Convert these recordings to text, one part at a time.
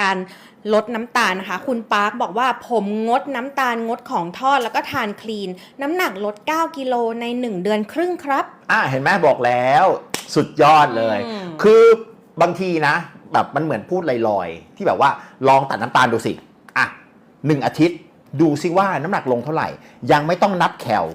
การลดน้ำตาลนะคะ คุณปาร์คบอกว่าผมงดน้ำตาลงดของทอดแล้วก็ทานคลีน น้ำหนักลด 9 กิโลใน 1 เดือนครึ่งครับ อะเห็นไหมบอกแล้วสุดยอดเลย อืม คือบางทีนะ แบบมันเหมือนพูดลอยๆ ที่แบบว่าลองตัดน้ำตาลดูสิ อะหนึ่งอาทิตย์ ดูสิว่าน้ำหนักลงเท่าไหร่ ยังไม่ต้องนับแคล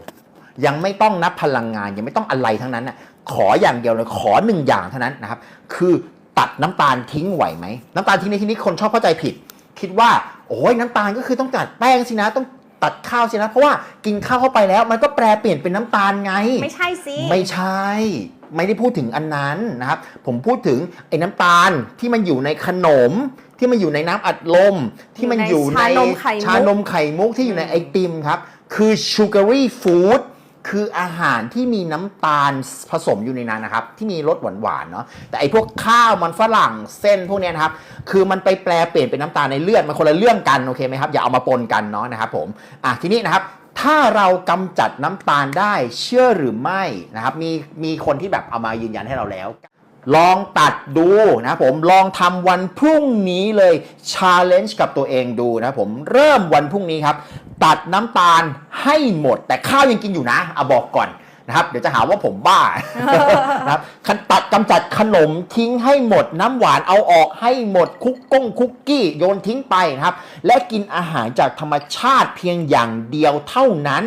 ยังไม่ต้องนับพลังงาน ยังไม่ต้องอะไรทั้งนั้นน่ะขออย่างเดียวเลยขอหนึ่งอย่างเท่านั้นนะครับ คือ ตัดน้ำตาลทิ้งไหวไหมน้ำตาลทิ้งในที่นี้คนชอบเข้าใจผิด คิดว่าโอ้ยน้ำตาลก็คือต้องตัดแป้งสินะต้องตัดข้าวสินะ เพราะว่ากินข้าวเข้าไปแล้ว มันก็แปรเปลี่ยนเป็นน้ำตาลไง ไม่ใช่สิไม่ใช่ ไม่ได้พูดถึงอันนั้นนะครับ ผมพูดถึงไอ้น้ำตาลที่มันอยู่ในขนม ที่มันอยู่ในน้ำอัดลม ที่มันอยู่ในชานมไข่มุกชานมไข่มุกที่อยู่ในไอติมครับ คือ sugary food คืออาหารที่มีน้ำตาลผสมอยู่ในนั้นนะครับ ที่มีรสหวานๆเนาะแต่ไอพวกข้าวมันฝรั่งเส้นพวกนี้นะครับ คือมันไปแปลเปลี่ยนเป็นน้ำตาลในเลือดมันคนละเรื่องกันโอเคไหมครับอย่าเอามาปนกันเนาะนะครับผมอะทีนี้นะครับถ้าเรากำจัดน้ำตาลได้เชื่อหรือไม่นะครับมีมีคนที่แบบเอามายืนยันให้เราแล้ว ลองตัดดูนะผมลองทำวันพรุ่งนี้เลย challenge กับตัวเองดูนะผมเริ่มวันพรุ่งนี้ครับ ตัดน้ำตาลให้หมด แต่ข้าวยังกินอยู่นะเอาบอกก่อนนะครับ เดี๋ยวจะหาว่าผมบ้านะครับคันตัดกำจัดขนมทิ้งให้หมด น้ำหวานเอาออกให้หมดคุกก้งคุกกี้โยนทิ้งไปนะครับ และกินอาหารจากธรรมชาติเพียงอย่างเดียวเท่านั้น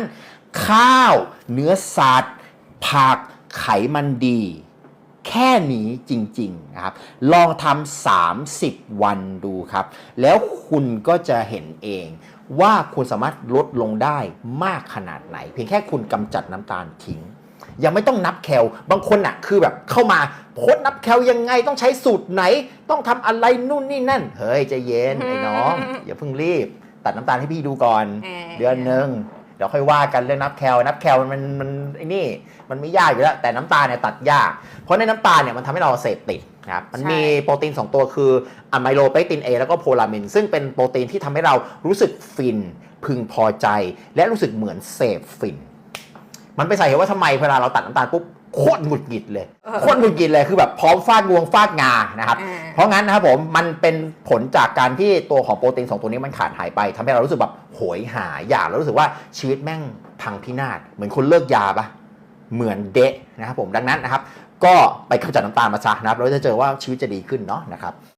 ข้าว เนื้อสัตว์ผักไขมันดี แค่นี้จริงๆนะครับ ลองทำ30 วันดูครับ แล้วคุณก็จะเห็นเองว่าคุณสามารถลดลงได้มากขนาดไหน เพียงแค่คุณกำจัดน้ำตาลทิ้ง ยังไม่ต้องนับแคลบางคนน่ะคือแบบเข้ามาโพสต์นับแคลยังไงต้องใช้สูตรไหน ต้องทำอะไรนู่นนี่นั่น เฮ้ยใจเย็นไอ้น้อง อย่าเพิ่งรีบ ตัดน้ำตาลให้พี่ดูก่อนเออเดือนหนึ่ง เดี๋ยวค่อยว่ากันเรื่องนับแคลนับแคลมันมันมันไอ้นี่มันไม่ยากอยู่แล้ว แต่น้ำตาลเนี่ยตัดยาก เพราะในน้ำตาลเนี่ยมันทำให้เราเสพติดนะครับมันมีโปรตีน 2 ตัวคืออะไมโลเปกติน A แล้วก็โพลามิน ซึ่งเป็นโปรตีนที่ทำให้เรารู้สึกฟิน พึงพอใจ และรู้สึกเหมือนเสพฟิน มันไปใส่เหตุว่าทำไมเวลาเราตัดน้ำตาลปุ๊บ โคตรหงุดหงิดเลยโคตรหงุดหงิดเลยคือแบบพร้อมฟาดงวงฟาดงานะครับอ่าเพราะงั้นนะครับผมมันเป็นผลจากการที่ตัวของโปรตีนสองตัวนี้มันขาดหายไปทำให้เรารู้สึกแบบโหยหาอยากแล้วรู้สึกว่าชีวิตแม่งพังพินาศเหมือนคนเลิกยาปะเหมือนเดะนะครับผมดังนั้นนะครับ ก็ไปกำจัดน้ำตาลมาซะนะครับเราจะเจอว่าชีวิตจะดีขึ้นเนาะนะครับ